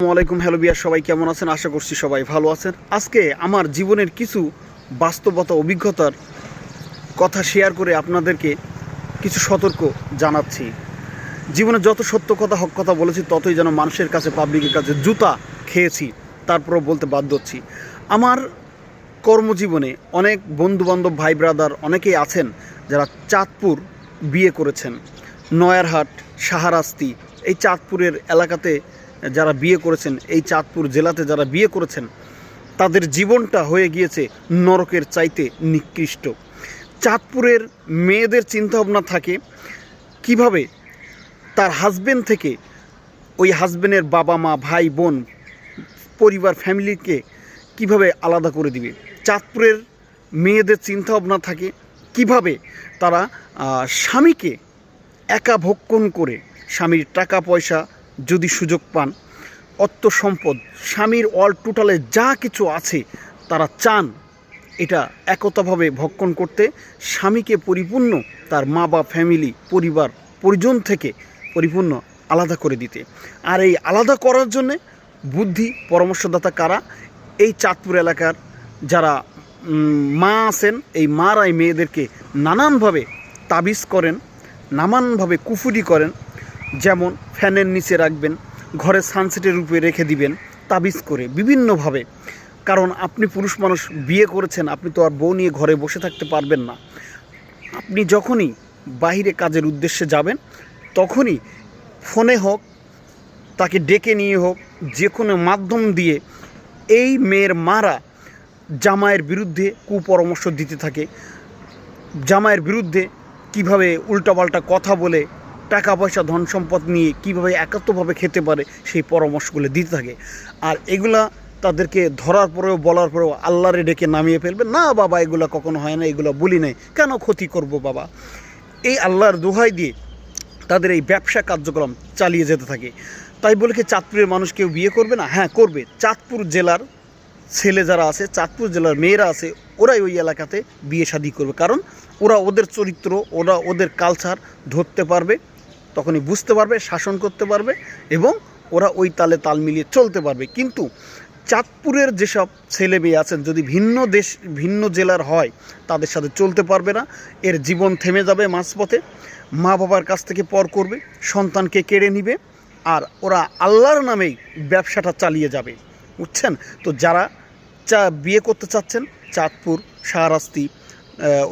আসসালামু আলাইকুম, হ্যালো বিয়ার সবাই, কেমন আছেন? আশা করছি সবাই ভালো আছেন। আজকে আমার জীবনের কিছু বাস্তবতা, অভিজ্ঞতার কথা শেয়ার করে আপনাদেরকে কিছু সতর্ক জানাচ্ছি। জীবনে যত সত্য কথা, হক কথা বলেছি, ততই যেন মানুষের কাছে পাবলিকের কাছে জুতা খেয়েছি, তারপরও বলতে বাধ্য হচ্ছি। আমার কর্মজীবনে অনেক বন্ধুবান্ধব, ভাই ব্রাদার অনেকেই আছেন যারা চাঁদপুর বিয়ে করেছেন। নয়ারহাট সাহারাস্তি এই চাঁদপুরের এলাকাতে যারা বিয়ে করেছেন, এই চাঁদপুর জেলাতে যারা বিয়ে করেছেন, তাদের জীবনটা হয়ে গিয়েছে নরকের চাইতে নিকৃষ্ট। চাঁদপুরের মেয়েদের চিন্তাভাবনা থাকে, কীভাবে তার হাজবেন্ড থেকে ওই হাজবেন্ডের বাবা মা, ভাই, বোন, পরিবার ফ্যামিলিকে কীভাবে আলাদা করে দিবে? চাঁদপুরের মেয়েদের চিন্তাভাবনা থাকে, কীভাবে তারা স্বামীকে একা ভক্ষণ করে স্বামীর টাকা পয়সা যদি সুযোগ পান। অর্থ সম্পদ, স্বামীর অল টোটালে যা কিছু আছে, তারা চান। এটা একতাভাবে ভক্ষণ করতে, স্বামীকে পরিপূর্ণ, তার মা বা ফ্যামিলি পরিবার, পরিজন থেকে পরিপূর্ণ আলাদা করে দিতে। আর এই আলাদা করার জন্যে বুদ্ধি, পরামর্শদাতা কারা? এই চাঁদপুর এলাকার যারা মা আছেন, এই মারাই মেয়েদেরকে নানানভাবে তাবিজ করেন, নানানভাবে কুফুরি করেন যেমন ফ্যানের নিচে রাখবেন, ঘরে সানসেটের উপরে রেখে দিবেন, তাবিজ করে বিভিন্নভাবে। কারণ আপনি পুরুষ মানুষ, বিয়ে করেছেন, আপনি তো আর বউ নিয়ে ঘরে বসে থাকতে পারবেন না। আপনি যখনই বাইরে কাজের উদ্দেশ্যে যাবেন, তখনই ফোনে হোক, তাকে ডেকে নিয়ে হোক, যে কোনো মাধ্যম দিয়ে এই মেয়ের মারা জামাইয়ের বিরুদ্ধে কুপরামর্শ দিতে থাকে। জামাইয়ের বিরুদ্ধে কীভাবে উল্টাপাল্টা কথা বলে টাকা পয়সা ধন সম্পদ নিয়ে কীভাবে একাত্মভাবে খেতে পারে সেই পরামর্শগুলো দিতে থাকে। আর এগুলা তাদেরকে ধরার পরেও, বলার পরেও আল্লাহরে ডেকে নামিয়ে ফেলবে। না বাবা, এগুলো কখনো হয় না, এগুলো বলি নাই। কেন ক্ষতি করব বাবা? এই আল্লাহর দোহাই দিয়ে তাদের এই ব্যবসা কার্যক্রম চালিয়ে যেতে থাকে। তাই বলে কি চাঁদপুরের মানুষ কেউ বিয়ে করবে না? হ্যাঁ করবে। চাঁদপুর জেলার ছেলে যারা আছে, চাঁদপুর জেলার মেয়েরা আছে, ওরাই ওই এলাকাতে বিয়ে শাদি করবে। কারণ ওরা ওদের চরিত্র, ওরা ওদের কালচার ধরতে পারবে। তখনই বুঝতে পারবে, শাসন করতে পারবে এবং ওরা ওই তালে তাল মিলিয়ে চলতে পারবে। কিন্তু চাঁদপুরের যেসব ছেলে মেয়ে আছেন, যদি ভিন্ন দেশ, ভিন্ন জেলার হয়, তাদের সাথে চলতে পারবে না। এর জীবন থেমে যাবে মাঝপথে। মা বাবার কাছ থেকে পর করবে, সন্তানকে কেড়ে নিবে আর ওরা আল্লাহর নামেই ব্যবসাটা চালিয়ে যাবে। বুঝছেন? তো যারা চা, বিয়ে করতে চাচ্ছেন, চাঁদপুর, শাহরাস্তি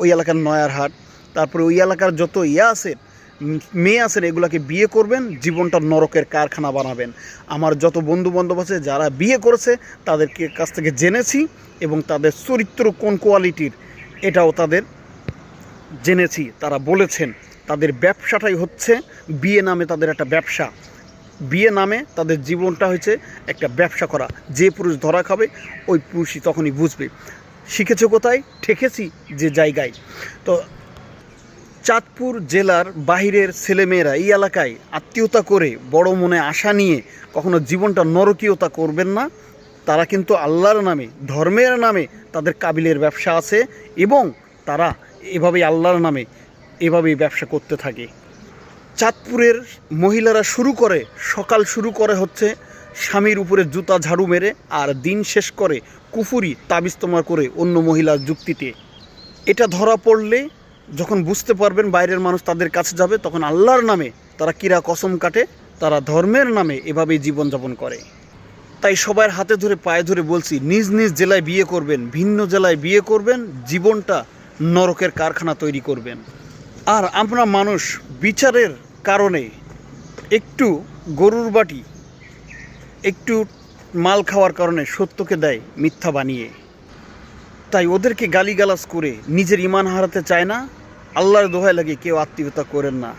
ওই এলাকার নয়ারহাট, তারপরে ওই এলাকার যত ইয়ে আছে মেয়ে আছেন এগুলাকে বিয়ে করবেন, জীবনটা নরকের কারখানা বানাবেন। আমার যত বন্ধু বান্ধব আছে, যারা বিয়ে করেছে, তাদেরকে কাছ থেকে জেনেছি এবং তাদের চরিত্র কোন কোয়ালিটির, এটাও তাদের জেনেছি, তারা বলেছেন। তাদের ব্যবসাটাই হচ্ছে বিয়ে নামে তাদের একটা ব্যবসা। বিয়ে নামে তাদের জীবনটা হয়েছে একটা ব্যবসা করা। যে পুরুষ ধরা খাবে, ওই পুরুষই তখনই বুঝবে। শিখেছে কোথায়? ঠেকেছি যে জায়গায়। তো চাঁদপুর জেলার বাহিরের ছেলেমেয়েরা এই এলাকায় আত্মীয়তা করে বড় মনে আশা নিয়ে কখনো জীবনটা নরকীয়তা করবেন না। তারা কিন্তু আল্লাহর নামে, ধর্মের নামে তাদের কাবিলের ব্যবসা আছে এবং তারা এভাবেই আল্লাহর নামে এভাবেই ব্যবসা করতে থাকে। চাঁদপুরের মহিলারা শুরু করে, সকাল শুরু করে হচ্ছে স্বামীর উপরে জুতা ঝাড়ু মেরে আর দিন শেষ করে কুফুরি তাবিস্তমার করে অন্য মহিলার যুক্তিতে। এটা ধরা পড়লে যখন বুঝতে পারবেন বাইরের মানুষ তাদের কাছে যাবে, তখন আল্লাহর নামে তারা কিরা কসম কাটে, তারা ধর্মের নামে এভাবেই জীবনযাপন করে। তাই সবার হাতে ধরে, পায়ে ধরে বলছি, নিজ নিজ জেলায় বিয়ে করবেন, ভিন্ন জেলায় বিয়ে করবেন, জীবনটা নরকের কারখানা তৈরি করবেন। আর আমরা মানুষ বিচারের কারণে একটু গরুর বাটি, একটু মাল খাওয়ার কারণে সত্যকে দেয় মিথ্যা বানিয়ে। তাই ওদেরকে গালিগালাজ করে নিজের ইমান হারাতে চায় না আল্লাহর দোহাই লাগে কেউ আত্মীয়তা করেন না।